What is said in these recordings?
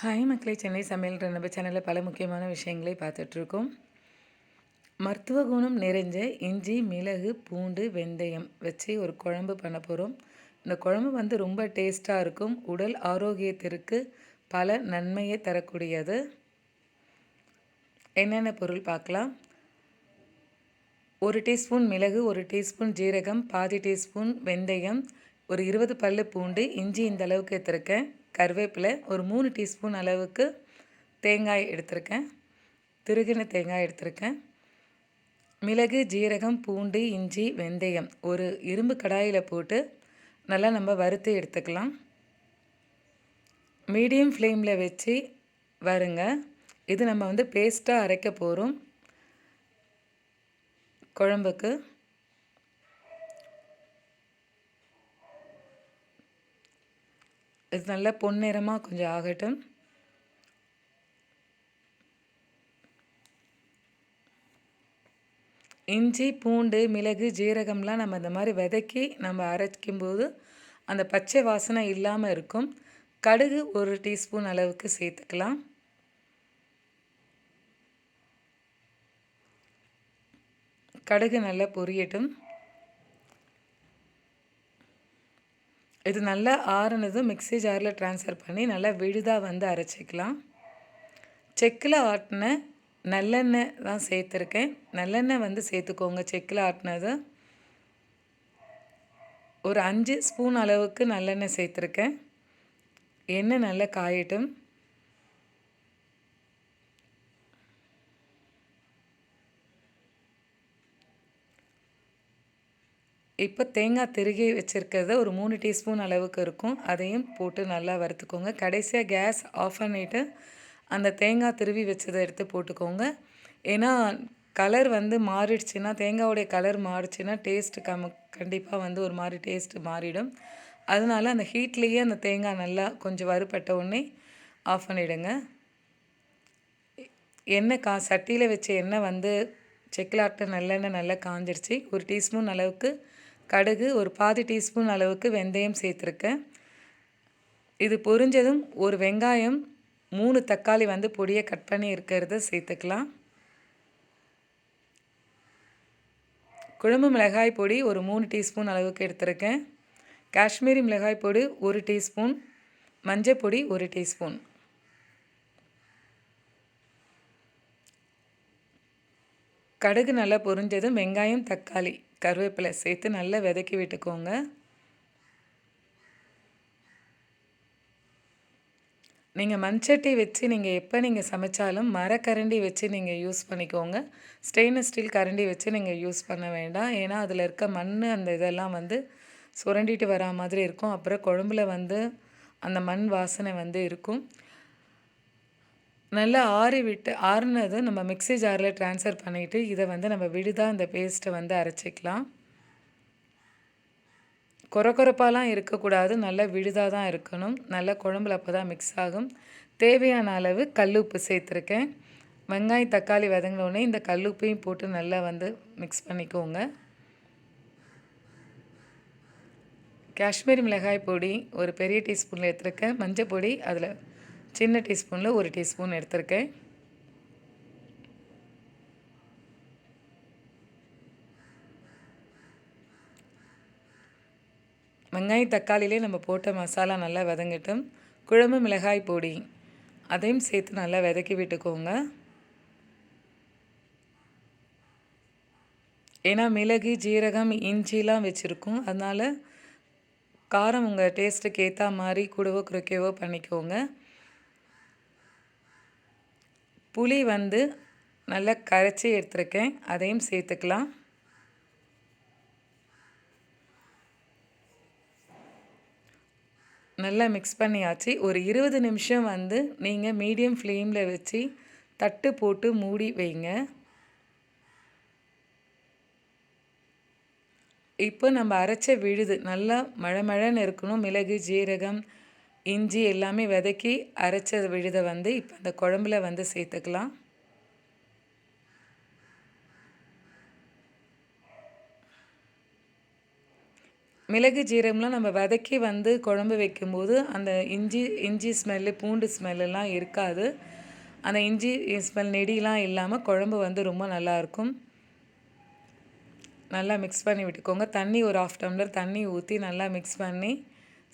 Hi மக்களை சென்னை சமையல் நம்ம சேனலில் பல முக்கியமான விஷயங்களை பார்த்துட்ருக்கோம். மருத்துவ குணம் நிறைஞ்ச இஞ்சி மிளகு பூண்டு வெந்தயம் வச்சு ஒரு குழம்பு பண்ண போகிறோம் இந்த குழம்பு வந்து ரொம்ப டேஸ்ட்டாக இருக்கும். உடல் ஆரோக்கியத்திற்கு பல நன்மையை தரக்கூடியது. என்னென்ன பொருள் பார்க்கலாம்? ஒரு டீஸ்பூன் மிளகு ஒரு டீஸ்பூன் ஜீரகம் பாதி டீஸ்பூன் வெந்தயம் ஒரு இருபது பல்லு பூண்டு இஞ்சி இந்த அளவுக்கு எடுத்துருக்கேன். கருவேப்பிலை ஒரு மூணு டீஸ்பூன் அளவுக்கு தேங்காய் எடுத்திருக்கேன். திருகின தேங்காய் எடுத்திருக்கேன். மிளகு ஜீரகம் பூண்டு இஞ்சி வெந்தயம் ஒரு இரும்பு கடாயில் போட்டு நல்லா நம்ம வறுத்து எடுத்துக்கலாம். மீடியம் ஃப்ளேமில் வச்சு வருங்க. இது நம்ம வந்து பேஸ்ட்டாக அரைக்க போகிறோம் குழம்புக்கு. இது நல்லா பொன்னிறமாக கொஞ்சம் ஆகட்டும். இஞ்சி பூண்டு மிளகு ஜீரகம்லாம் நம்ம இந்த மாதிரி விதைக்கி நம்ம அரைக்கும்போது அந்த பச்சை வாசனை இல்லாமல் இருக்கும். கடுகு ஒரு டீஸ்பூன் அளவுக்கு சேர்த்துக்கலாம். கடுகு நல்லா பொரியட்டும். இது நல்லா ஆறுனதும் மிக்சி ஜாரில் ட்ரான்ஸ்ஃபர் பண்ணி நல்லா விழுதாக வந்து அரைச்சிக்கலாம். செக்கில் ஆட்டின நல்லெண்ணெய் தான் சேர்த்துருக்கேன். நல்லெண்ணெய் வந்து சேர்த்துக்கோங்க செக்கில் ஆட்டினது. ஒரு அஞ்சு ஸ்பூன் அளவுக்கு நல்லெண்ணெய் சேர்த்துருக்கேன். எண்ணெய் நல்லா காயட்டும். இப்போ தேங்காய் திருகி வச்சுருக்கிறத ஒரு மூணு டீஸ்பூன் அளவுக்கு இருக்கும். அதையும் போட்டு நல்லா வறுத்துக்கோங்க. கடைசியாக கேஸ் ஆஃப் பண்ணிவிட்டு அந்த தேங்காய் திருவி வச்சதை எடுத்து போட்டுக்கோங்க. ஏன்னா கலர் வந்து மாறிடுச்சுன்னா தேங்காயோடைய கலர் மாறிடுச்சுன்னா டேஸ்ட்டு கம் கண்டிப்பாக வந்து ஒரு மாதிரி டேஸ்ட்டு மாறிடும். அதனால் அந்த ஹீட்லேயே அந்த தேங்காய் நல்லா கொஞ்சம் வறுப்பட்ட உடனே ஆஃப் பண்ணிவிடுங்க எண்ணெய் கா சட்டியில் வச்ச எண்ணெய் வந்து செக்கிலாட்டு நல்லெண்ணெய் நல்லா காஞ்சிருச்சு. ஒரு டீஸ்பூன் அளவுக்கு கடுகு ஒரு பாதி டீஸ்பூன் அளவுக்கு வெந்தயம் சேர்த்துருக்கேன். இது பொரிஞ்சதும் ஒரு வெங்காயம் மூணு தக்காளி வந்து பொடியை கட் பண்ணி இருக்கிறத சேர்த்துக்கலாம். குழம்பு மிளகாய் பொடி ஒரு மூணு டீஸ்பூன் அளவுக்கு எடுத்திருக்கேன். காஷ்மீரி மிளகாய் பொடி ஒரு டீஸ்பூன் மஞ்சள் பொடி ஒரு டீஸ்பூன். கடுகு நல்லா பொரிஞ்சதும் வெங்காயம் தக்காளி கருவேப்பிலை சேர்த்து நல்லா விதக்கி விட்டுக்கோங்க. நீங்கள் மண்சட்டி வச்சு நீங்கள் எப்போ நீங்கள் சமைச்சாலும் மரக்கரண்டி வச்சு நீங்கள் யூஸ் பண்ணிக்கோங்க. ஸ்டெயின்லெஸ் ஸ்டீல் கரண்டி வச்சு நீங்கள் யூஸ் பண்ண வேண்டாம். ஏன்னா அதில் இருக்க மண் அந்த இதெல்லாம் வந்து சுரண்டிட்டு வரா மாதிரி இருக்கும். அப்புறம் குழம்புல வந்து அந்த மண் வாசனை வந்து இருக்கும். நல்லா ஆறி விட்டு ஆறுனதும் நம்ம மிக்சி ஜாரில் ட்ரான்ஸ்ஃபர் பண்ணிவிட்டு இதை வந்து நம்ம விடுதாக இந்த பேஸ்ட்டை வந்து அரைச்சிக்கலாம். கொரக்கொரப்பாலாம் இருக்கக்கூடாது நல்லா விழுதாக தான் இருக்கணும். நல்லா குழம்புல அப்போ தான் மிக்ஸ் ஆகும். தேவையான அளவு கல் உப்பு சேர்த்துருக்கேன். வெங்காயம் தக்காளி வதங்கினோடனே இந்த கல் உப்பையும் போட்டு நல்லா வந்து மிக்ஸ் பண்ணிக்கோங்க. காஷ்மீரி மிளகாய் பொடி ஒரு பெரிய டீஸ்பூனில் எடுத்துருக்கேன். மஞ்சள் பொடி அதில் சின்ன டீஸ்பூனில் ஒரு டீஸ்பூன் எடுத்திருக்கேன். வெங்காயம் தக்காளிலே நம்ம போட்ட மசாலா நல்லா வதங்கட்டும். குழம்பு மிளகாய் பொடி அதையும் சேர்த்து நல்லா விதக்கி விட்டுக்கோங்க. ஏன்னா மிளகு ஜீரகம் இஞ்சிலாம் வச்சுருக்கோம். அதனால் காரம் உங்கள் டேஸ்ட்டுக்கு ஏற்ற மாதிரி கூடவோ குறைக்கவோ பண்ணிக்கோங்க. புளி வந்து நல்லா கரைச்சி எடுத்துருக்கேன். அதையும் சேர்த்துக்கலாம். நல்லா மிக்ஸ் பண்ணியாச்சு. ஒரு இருபது நிமிஷம் வந்து நீங்கள் மீடியம் ஃப்ளேமில் வச்சு தட்டு போட்டு மூடி வைங்க. இப்போ நம்ம அரைச்ச விழுது நல்லா மழை மழைன்னு இருக்கணும். மிளகு ஜீரகம் இஞ்சி எல்லாமே வதக்கி அரைச்ச விழுதை வந்து இப்போ அந்த குழம்புல வந்து சேர்த்துக்கலாம். மிளகு ஜீரகம்லாம் நம்ம வதக்கி வந்து குழம்பு வைக்கும்போது அந்த இஞ்சி இஞ்சி ஸ்மெல்லு பூண்டு ஸ்மெல்லாம் இருக்காது. அந்த இஞ்சி ஸ்மெல் நெடிலாம் இல்லாமல் குழம்பு வந்து ரொம்ப நல்லாயிருக்கும் நல்லா மிக்ஸ் பண்ணி விட்டுக்கோங்க. தண்ணி ஒரு ஆஃப் டம்ளர் தண்ணி ஊற்றி நல்லா மிக்ஸ் பண்ணி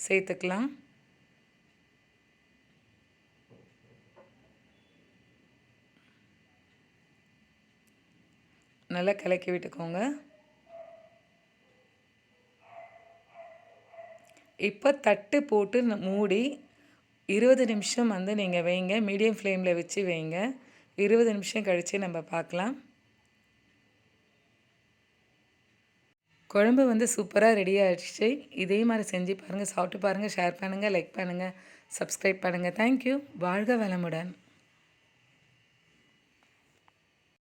சேர்த்துக்கலாம். நல்லா கலக்கி விட்டுக்கோங்க. இப்போ தட்டு போட்டு மூடி இருபது நிமிஷம் வந்து நீங்கள் வைங்க. மீடியம் ஃப்ளேமில் வச்சு வைங்க. இருபது நிமிஷம் கழித்து நம்ம பார்க்கலாம். குழம்பு வந்து சூப்பராக ரெடி ஆகிடுச்சு இதே மாதிரி செஞ்சு பாருங்கள் சாப்பிட்டு பாருங்கள் ஷேர் பண்ணுங்கள் லைக் பண்ணுங்கள் சப்ஸ்கிரைப் பண்ணுங்கள் தேங்க்யூ. வாழ்க வளமுடன்.